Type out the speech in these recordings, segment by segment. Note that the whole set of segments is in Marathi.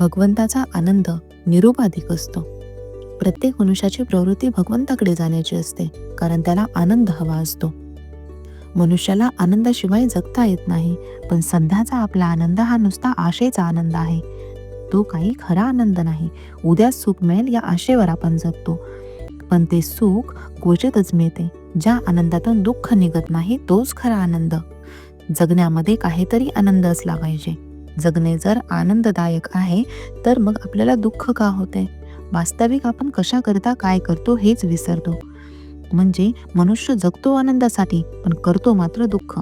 भगवंताचा आनंद निरुपाधिक असतो. प्रत्येक मनुष्याची प्रवृत्ती भगवंताकडे जाण्याची असते कारण त्याला आनंद हवा असतो. मनुष्याला आनंदाशिवाय जगता येत नाही पण सध्याचा आपला आनंद हा नुसता आशेचा आनंद आहे. तो काही खरा आनंद नाही. उद्या सुख मिळेल या आशेवर आपण जगतो. पण ते सुख क्वचितच मिळते. ज्या आनंदातून दुःख निघत नाही तोच खरा आनंद. जगण्यामध्ये काहीतरी आनंद असला पाहिजे जगणे जर आनंददायक आहे तर मग आपल्याला दुःख का होते? वास्तविक आपण कशा करता काय करतो हेच विसरतो. म्हणजे मनुष्य जगतो आनंदासाठी पण करतो मात्र दुःख.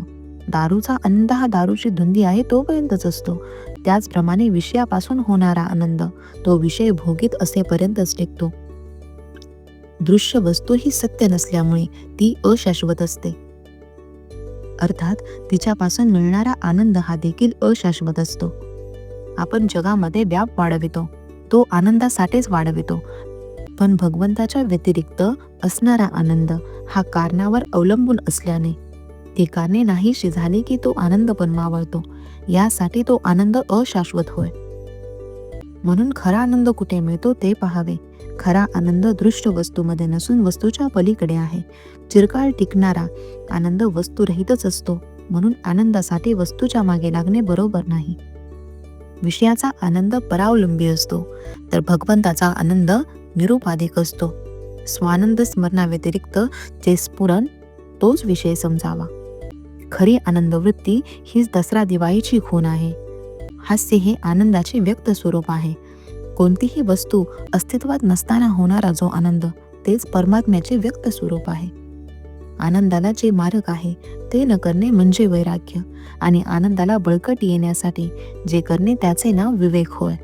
दारूचा आनंद हा दारूची धुंदी आहे तोपर्यंतच असतो. त्याचप्रमाणे विषयापासून होणारा आनंद तो विषय भोगीत असेपर्यंतच टिकतो. दृश्य वस्तू ही सत्य नसल्यामुळे ती अशाश्वत असते. अर्थात तिच्यापासून मिळणारा आनंद हा देखील अशाश्वत असतो. आपण जगामध्ये व्याप वाढवितो तो आनंदासाठीच वाढवितो. पण भगवंताच्या व्यतिरिक्त असणारा आनंद हा कारणावर अवलंबून असल्याने ती कारणे नाहीशी झाली की तो आनंद पण मावळतो. यासाठी तो आनंद अशाश्वत होय. म्हणून खरा आनंद कुठे मिळतो ते पाहावे. खरा आनंद दृष्ट वस्तूमध्ये नसून वस्तूच्या पलीकडे आहे. चिरकाळ टिकणारा आनंद वस्तुरहितच असतो. म्हणून आनंदासाठी वस्तूच्या मागे लागणे बरोबर नाही. विषयाचा आनंद परावलंबी असतो. तर भगवंताचा आनंद निरुपाधिक असतो. स्वानंद स्मरणाव्यतिरिक्त जे स्फुरण तोच विषय समजावा. खरी आनंद वृत्ती हीच दसरा दिवाळीची खून आहे. हास्य हे आनंदाचे व्यक्त स्वरूप आहे. कोणतीही वस्तू अस्तित्वात नसताना होणारा जो आनंद तेच परमात्म्याचे व्यक्त स्वरूप आहे. आनंदाला जे मार्ग आहे ते न करणे म्हणजे वैराग्य आणि आनंदाला बळकट येण्यासाठी जे करणे त्याचे नाव विवेक होय.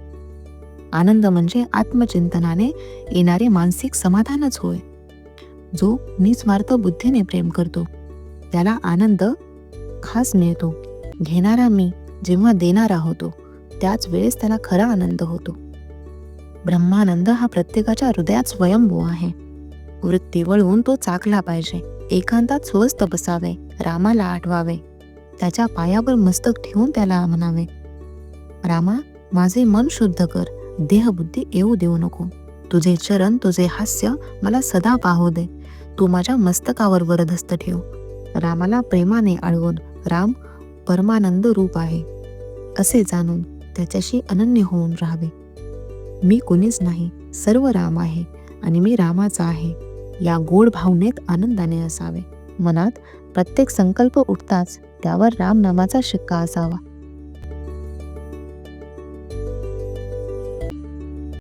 आनंद म्हणजे आत्मचिंतनाने येणारे मानसिक समाधानच होय. जो निस्वार्थ बुद्धीने प्रेम करतो त्याला आनंद खास मिळतो. घेणारा मी जेव्हा देणारा होतो त्याच वेळेस त्याला खरा आनंद होतो. ब्रह्मानंद हा प्रत्येकाच्या हृदयात स्वयंभू आहे. वृत्ती वळवून तो चाकला पाहिजे एकांतात स्वस्त बसावे रामाला आठवावे त्याच्या पायावर मस्तक ठेवून त्याला म्हणावे रामा माझे मन शुद्ध कर देहबुद्धी येऊ देऊ नको. तुझे चरण तुझे हास्य मला सदा पाहू दे. तू माझ्या मस्तकावर वरदस्त ठेव. रामाला प्रेमाने आळवून राम परमानंद रूप आहे. असे जाणून त्याच्याशी अनन्य होऊन राहावे. मी कोणीच नाही सर्व राम आहे आणि मी रामाचा आहे. या गोड भावनेत आनंदाने असावे. मनात प्रत्येक संकल्प उठताच त्यावर राम नामाचा शिक्का असावा.